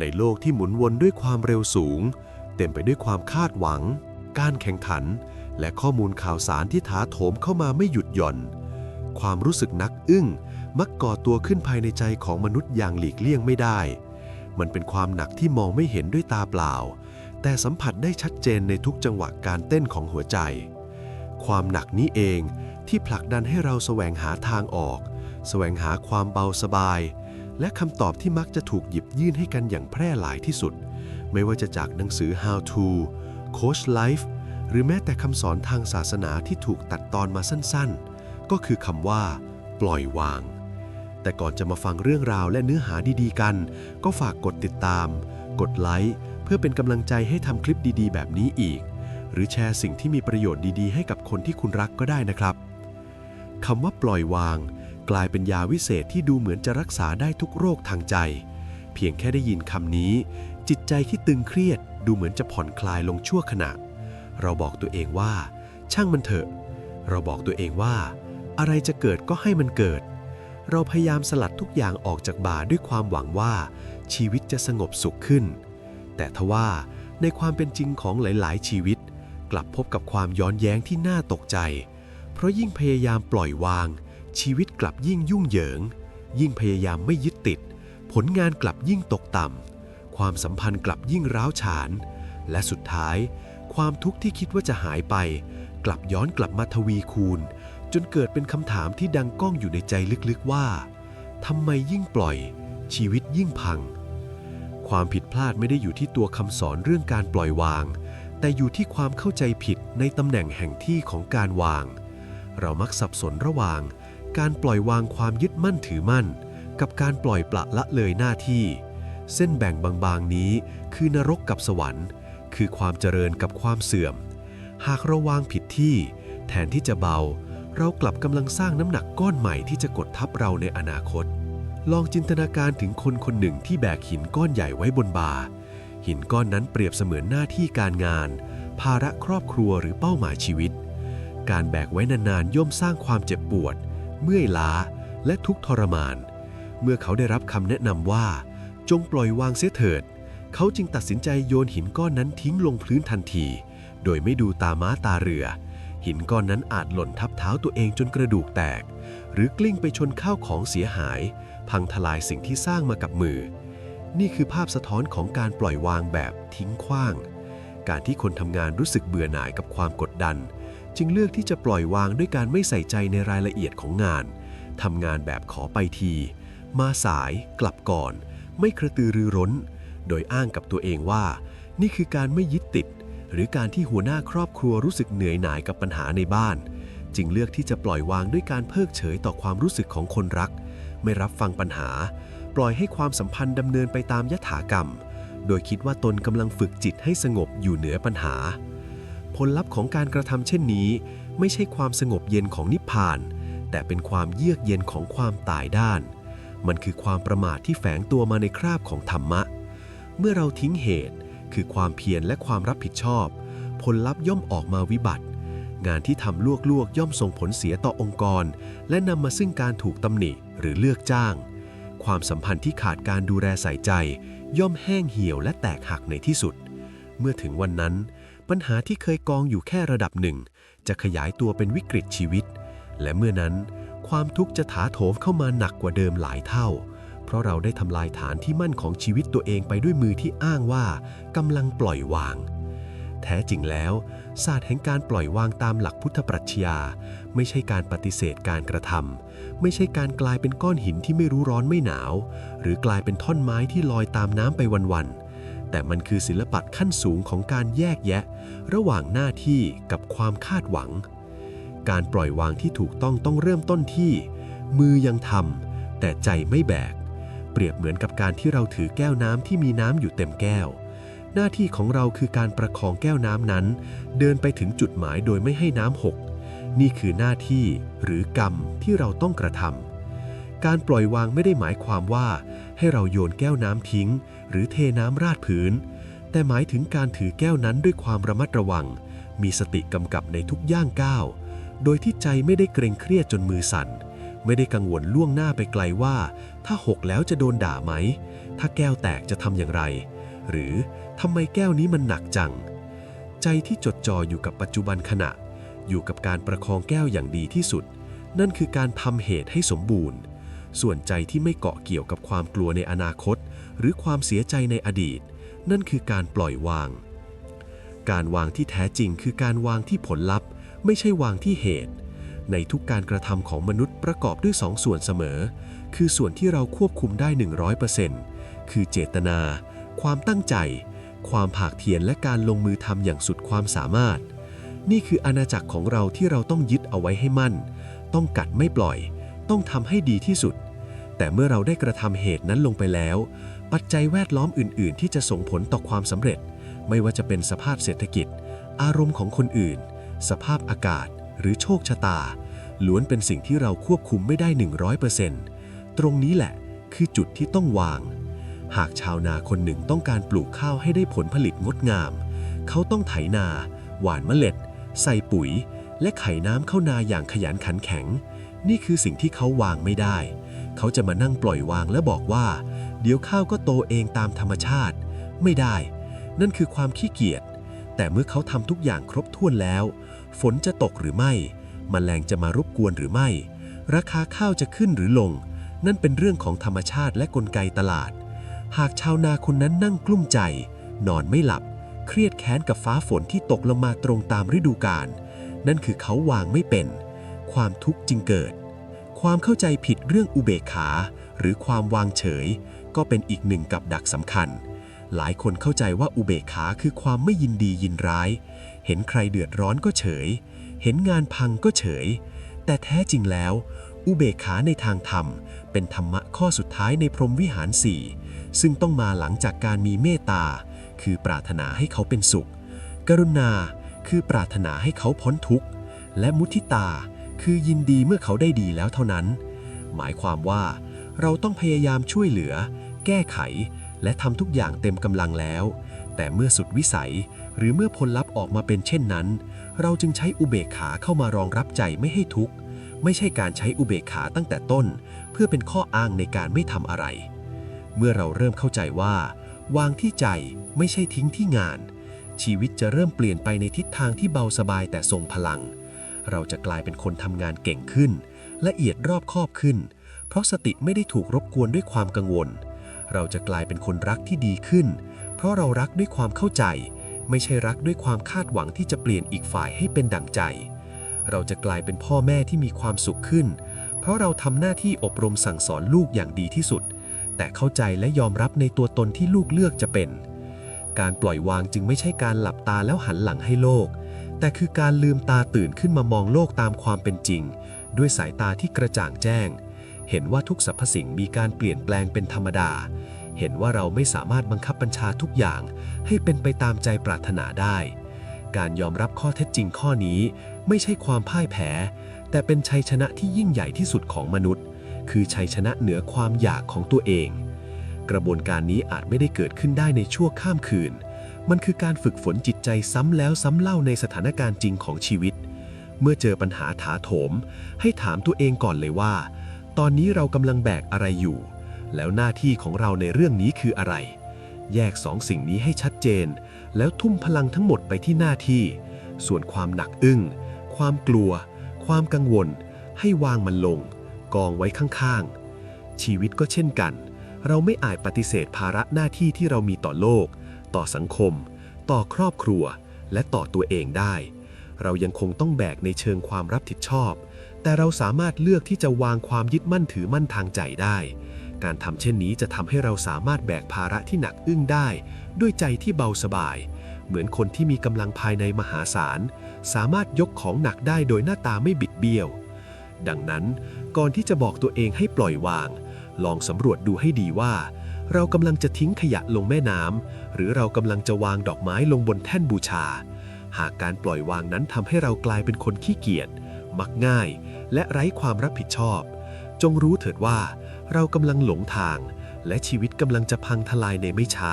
ในโลกที่หมุนวนด้วยความเร็วสูง เต็มไปด้วยความคาดหวัง การแข่งขัน และข้อมูลข่าวสารที่ถาโถมเข้ามาไม่หยุดหย่อน ความรู้สึกนักอึ้งมักก่อตัวขึ้นภายในใจของมนุษย์อย่างหลีกเลี่ยงไม่ได้ มันเป็นความหนักที่มองไม่เห็นด้วยตาเปล่า แต่สัมผัสได้ชัดเจนในทุกจังหวะการเต้นของหัวใจ ความหนักนี้เองที่ผลักดันให้เราแสวงหาทางออก แสวงหาความเบาสบาย และคำตอบที่มักจะถูกหยิบยื่นให้กันอย่างแพร่หลายที่สุด ไม่ว่าจะจากหนังสือ How to Coach Life หรือแม้แต่คำสอนทางศาสนาที่ถูกตัดตอนมาสั้นๆ ก็คือคำว่า ปล่อยวาง แต่ก่อนจะมาฟังเรื่องราวและเนื้อหาดีๆกัน ก็ฝากกดติดตาม กดไลค์เพื่อเป็นกำลังใจให้ทำคลิปดีๆ แบบนี้อีก หรือแชร์สิ่งที่มีประโยชน์ดีๆ ให้กับคนที่คุณรักก็ได้นะครับคำว่าปล่อยวาง กลายเป็นยาวิเศษที่ดูเหมือนจะรักษาได้ทุกโรคทางใจ เพียงแค่ได้ยินคำนี้ จิตใจที่ตึงเครียดดูเหมือนจะผ่อนคลายลงชั่วขณะ เราบอกตัวเองว่า ช่างมันเถอะ เราบอกตัวเองว่า อะไรจะเกิดก็ให้มันเกิด เราพยายามสลัดทุกอย่างออกจากบ่าด้วยความหวังว่า ชีวิตจะสงบสุขขึ้น แต่ทว่าในความเป็นจริงของหลาย ๆ ชีวิต กลับพบกับความย้อนแย้งที่น่าตกใจ เพราะยิ่งพยายามปล่อยวาง ชีวิตกลับยิ่งยุ่งเหยิง ยิ่งพยายามไม่ยึดติด ผลงานกลับยิ่งตกต่ำ ความสัมพันธ์กลับยิ่งร้าวฉาน และสุดท้าย ความทุกข์ที่คิดว่าจะหายไป กลับย้อนกลับมาทวีคูณ จนเกิดเป็นคำถามที่ดังก้องอยู่ในใจลึกๆว่าทำไมยิ่งปล่อย ชีวิตยิ่งพัง ความผิดพลาดไม่ได้อยู่ที่ตัวคำสอนเรื่องการปล่อยวาง แต่อยู่ที่ความเข้าใจผิดในตำแหน่งแห่งที่ของการวาง เรามักสับสนระหว่าง การปล่อยวางความยึดมั่นถือมั่น กับการปล่อยปละละเลยหน้าที่ เส้นแบ่งบางๆนี้คือนรกกับสวรรค์ คือความเจริญกับความเสื่อม หากเราวางผิดที่ แทนที่จะเบา เรากลับกำลังสร้างน้ำหนักก้อนใหม่ที่จะกดทับเราในอนาคต ลองจินตนาการถึงคนคนหนึ่งที่แบกหินก้อนใหญ่ไว้บนบ่าหินก้อนนั้นเปรียบเสมือนหน้าที่การงาน ภาระครอบครัวหรือเป้าหมายชีวิต การแบกไว้นานๆย่อมสร้างความเจ็บปวด เมื่อยล้า และทุกทรมาน เมื่อเขาได้รับคำแนะนำว่า จงปล่อยวางเสียเถิด เขาจึงตัดสินใจโยนหินก้อนนั้นทิ้งลงพื้นทันที โดยไม่ดูตาม้าตาเรือ หินก้อนนั้นอาจหล่นทับเท้าตัวเองจนกระดูกแตก หรือกลิ้งไปชนข้าวของเสียหาย พังทลายสิ่งที่สร้างมากับมือ นี่คือภาพสะท้อนของการปล่อยวางแบบทิ้งขว้าง การที่คนทำงานรู้สึกเบื่อหน่ายกับความกดดัน จึงเลือกที่จะปล่อยวางด้วยการไม่ใส่ใจในรายละเอียดของงานทำงานแบบขอไปที มาสาย กลับก่อน ไม่กระตือรือร้น โดยอ้างกับตัวเองว่า นี่คือการไม่ยึดติด หรือการที่หัวหน้าครอบครัวรู้สึกเหนื่อยหน่ายกับปัญหาในบ้าน จึงเลือกที่จะปล่อยวางด้วยการเพิกเฉยต่อความรู้สึกของคนรัก ไม่รับฟังปัญหา ปล่อยให้ความสัมพันธ์ดำเนินไปตามยถากรรม โดยคิดว่าตนกำลังฝึกจิตให้สงบอยู่เหนือปัญหา ผลลัพธ์ของการกระทำเช่นนี้ ไม่ใช่ความสงบเย็นของนิพพาน แต่เป็นความเยือกเย็นของความตายด้าน มันคือความประมาทที่แฝงตัวมาในคราบของธรรมะ เมื่อเราทิ้งเหตุ คือความเพียรและความรับผิดชอบ ผลลัพธ์ย่อมออกมาวิบัติ งานที่ทำลวกๆย่อมส่งผลเสียต่อองค์กร และนำมาซึ่งการถูกตำหนิหรือเลือกจ้าง ความสัมพันธ์ที่ขาดการดูแลใส่ใจ ย่อมแห้งเหี่ยวและแตกหักในที่สุด เมื่อถึงวันนั้น ปัญหาที่เคยกองอยู่แค่ระดับหนึ่ง จะขยายตัวเป็นวิกฤตชีวิต และเมื่อนั้น ความทุกข์จะถาโถมเข้ามาหนักกว่าเดิมหลายเท่า เพราะเราได้ทำลายฐานที่มั่นของชีวิตตัวเองไปด้วยมือที่อ้างว่ากำลังปล่อยวาง แท้จริงแล้ว ศาสตร์แห่งการปล่อยวางตามหลักพุทธปรัชญา ไม่ใช่การปฏิเสธการกระทำไม่ใช่การกลายเป็นก้อนหินที่ไม่รู้ร้อนไม่หนาว หรือกลายเป็นท่อนไม้ที่ลอยตามน้ำไปวันๆ แต่มันคือศิลปะขั้นสูงของการแยกแยะ ระหว่างหน้าที่กับความคาดหวัง การปล่อยวางที่ถูกต้องต้องเริ่มต้นที่ มือยังทำแต่ใจไม่แบก เปรียบเหมือนกับการที่เราถือแก้วน้ำที่มีน้ำอยู่เต็มแก้ว หน้าที่ของเราคือการประคองแก้วน้ำนั้น เดินไปถึงจุดหมายโดยไม่ให้น้ำหก นี่คือหน้าที่หรือกรรมที่เราต้องกระทำ การปล่อยวางไม่ได้หมายความว่า ให้เราโยนแก้วน้ำทิ้ง หรือเทน้ำราดพื้น แต่หมายถึงการถือแก้วนั้นด้วยความระมัดระวัง มีสติกำกับในทุกย่างก้าว โดยที่ใจไม่ได้เกรงเครียดจนมือสั่น ไม่ได้กังวลล่วงหน้าไปไกลว่า ถ้าหกแล้วจะโดนด่าไหม ถ้าแก้วแตกจะทำอย่างไร หรือทำไมแก้วนี้มันหนักจัง ใจที่จดจ่ออยู่กับปัจจุบันขณะ อยู่กับการประคองแก้วอย่างดีที่สุดนั่นคือการทำเหตุให้สมบูรณ์ ส่วนใจที่ไม่เกาะเกี่ยวกับความกลัวในอนาคต หรือความเสียใจในอดีต นั่นคือการปล่อยวาง การวางที่แท้จริงคือการวางที่ผลลัพธ์ ไม่ใช่วางที่เหตุ ในทุกการกระทำของมนุษย์ประกอบด้วยสองส่วนเสมอ คือส่วนที่เราควบคุมได้ 100%คือเจตนา ความตั้งใจ ความผากเพียรและการลงมือทำอย่างสุดความสามารถ นี่คืออาณาจักรของเราที่เราต้องยึดเอาไว้ให้มั่น ต้องกัดไม่ปล่อยต้องทำให้ดีที่สุด แต่เมื่อเราได้กระทำเหตุนั้นลงไปแล้ว ปัจจัยแวดล้อมอื่น ๆ ที่จะส่งผลต่อความสำเร็จ ไม่ว่าจะเป็นสภาพเศรษฐกิจ อารมณ์ของคนอื่น สภาพอากาศ หรือโชคชะตา ล้วนเป็นสิ่งที่เราควบคุมไม่ได้ 100%ตรงนี้แหละ คือจุดที่ต้องวาง หากชาวนาคนหนึ่งต้องการปลูกข้าวให้ได้ผลผลิตงดงาม เขาต้องไถนา หว่านเมล็ด ใส่ปุ๋ย และไขน้ำเข้านาอย่างขยันขันแข็ง นี่คือสิ่งที่เขาวางไม่ได้ เขาจะมานั่งปล่อยวางและบอกว่า เดี๋ยวข้าวก็โตเองตามธรรมชาติ ไม่ได้ นั่นคือความขี้เกียจ แต่เมื่อเขาทำทุกอย่างครบถ้วนแล้ว ฝนจะตกหรือไม่มแมลงจะมารบกวนหรือไม่ ราคาข้าวจะขึ้นหรือลง นั่นเป็นเรื่องของธรรมชาติและกลไกตลาด หากชาวนาคนนั้นนั่งกลุ้มใจ นอนไม่หลับ เครียดแค้นกับฟ้าฝนที่ตกลงมาตรงตามฤดูกาลนั่นคือเขาวางไม่เป็น ความทุกข์จึงเกิด ความเข้าใจผิดเรื่องอุเบกขา หรือความวางเฉย ก็เป็นอีกหนึ่งกับดักสำคัญ หลายคนเข้าใจว่าอุเบกขาคือความไม่ยินดียินร้าย เห็นใครเดือดร้อนก็เฉย เห็นงานพังก็เฉย แต่แท้จริงแล้ว อุเบกขาในทางธรรม เป็นธรรมะข้อสุดท้ายในพรหมวิหารสี่ซึ่งต้องมาหลังจากการมีเมตตา คือปรารถนาให้เขาเป็นสุข กรุณา คือปรารถนาให้เขาพ้นทุกข์ และมุทิตา คือยินดีเมื่อเขาได้ดีแล้วเท่านั้น หมายความว่า เราต้องพยายามช่วยเหลือ แก้ไข และทำทุกอย่างเต็มกำลังแล้ว แต่เมื่อสุดวิสัย หรือเมื่อผลลัพธ์ออกมาเป็นเช่นนั้น เราจึงใช้อุเบกขาเข้ามารองรับใจไม่ให้ทุกข์ ไม่ใช่การใช้อุเบกขาตั้งแต่ต้น เพื่อเป็นข้ออ้างในการไม่ทำอะไร เมื่อเราเริ่มเข้าใจว่า วางที่ใจไม่ใช่ทิ้งที่งาน ชีวิตจะเริ่มเปลี่ยนไปในทิศทางที่เบาสบายแต่ทรงพลัง เราจะกลายเป็นคนทำงานเก่งขึ้น ละเอียดรอบคอบขึ้น เพราะสติไม่ได้ถูกรบกวนด้วยความกังวล เราจะกลายเป็นคนรักที่ดีขึ้น เพราะเรารักด้วยความเข้าใจ ไม่ใช่รักด้วยความคาดหวังที่จะเปลี่ยนอีกฝ่ายให้เป็นดั่งใจ เราจะกลายเป็นพ่อแม่ที่มีความสุขขึ้น เพราะเราทำหน้าที่อบรมสั่งสอนลูกอย่างดีที่สุด แต่เข้าใจและยอมรับในตัวตนที่ลูกเลือกจะเป็น การปล่อยวางจึงไม่ใช่การหลับตาแล้วหันหลังให้โลก แต่คือการลืมตาตื่นขึ้นมามองโลกตามความเป็นจริง ด้วยสายตาที่กระจ่างแจ้ง เห็นว่าทุกสรรพสิ่งมีการเปลี่ยนแปลงเป็นธรรมดา เห็นว่าเราไม่สามารถบังคับบัญชาทุกอย่าง ให้เป็นไปตามใจปรารถนาได้ การยอมรับข้อเท็จจริงข้อนี้ ไม่ใช่ความพ่ายแพ้ แต่เป็นชัยชนะที่ยิ่งใหญ่ที่สุดของมนุษย์ คือชัยชนะเหนือความอยากของตัวเอง กระบวนการนี้อาจไม่ได้เกิดขึ้นได้ในชั่วข้ามคืน มันคือการฝึกฝนจิตใจซ้ำแล้วซ้ำเล่าในสถานการณ์จริงของชีวิต เมื่อเจอปัญหาถาโถม ให้ถามตัวเองก่อนเลยว่า ตอนนี้เรากำลังแบกอะไรอยู่ แล้วหน้าที่ของเราในเรื่องนี้คืออะไร แยกสองสิ่งนี้ให้ชัดเจน แล้วทุ่มพลังทั้งหมดไปที่หน้าที่ ส่วนความหนักอึ้ง ความกลัว ความกังวล ให้วางมันลง กองไว้ข้างๆ ชีวิตก็เช่นกัน เราไม่อาจปฏิเสธภาระหน้าที่ที่เรามีต่อโลก ต่อสังคม ต่อครอบครัว และต่อตัวเองได้ เรายังคงต้องแบกในเชิงความรับผิดชอบ แต่เราสามารถเลือกที่จะวางความยึดมั่นถือมั่นทางใจได้ การทำเช่นนี้จะทำให้เราสามารถแบกภาระที่หนักอึ้งได้ ด้วยใจที่เบาสบาย เหมือนคนที่มีกำลังภายในมหาศาล สามารถยกของหนักได้โดยหน้าตาไม่บิดเบี้ยว ดังนั้น ก่อนที่จะบอกตัวเองให้ปล่อยวาง ลองสำรวจดูให้ดีว่า เรากำลังจะทิ้งขยะลงแม่น้ำหรือเรากำลังจะวางดอกไม้ลงบนแท่นบูชา หากการปล่อยวางนั้นทำให้เรากลายเป็นคนขี้เกียจ มักง่าย และไร้ความรับผิดชอบ จงรู้เถิดว่า เรากำลังหลงทาง และชีวิตกำลังจะพังทลายในไม่ช้า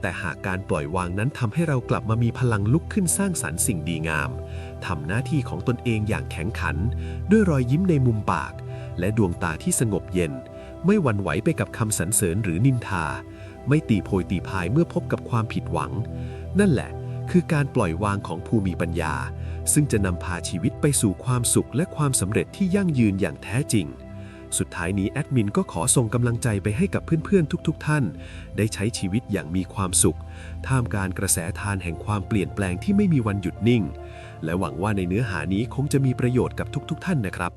แต่หากการปล่อยวางนั้นทำให้เรากลับมามีพลังลุกขึ้นสร้างสรรค์สิ่งดีงามทำหน้าที่ของตนเองอย่างแข็งขัน ด้วยรอยยิ้มในมุมปาก และดวงตาที่สงบเย็น ไม่หวั่นไหวไปกับคำสรรเสริญหรือนินทา ไม่ตีโพยตีพายเมื่อพบกับความผิดหวัง นั่นแหละคือการปล่อยวางของผู้มีปัญญา ซึ่งจะนำพาชีวิตไปสู่ความสุขและความสำเร็จที่ยั่งยืนอย่างแท้จริง สุดท้ายนี้แอดมินก็ขอส่งกำลังใจไปให้กับเพื่อนๆ ทุกๆ ท่าน ได้ใช้ชีวิตอย่างมีความสุข ท่ามกลารกระแสทานแห่งความเปลี่ยนแปลงที่ไม่มีวันหยุดนิ่ง และหวังว่าในเนื้อหานี้คงจะมีประโยชน์กับทุก ๆ ท่านนะครับ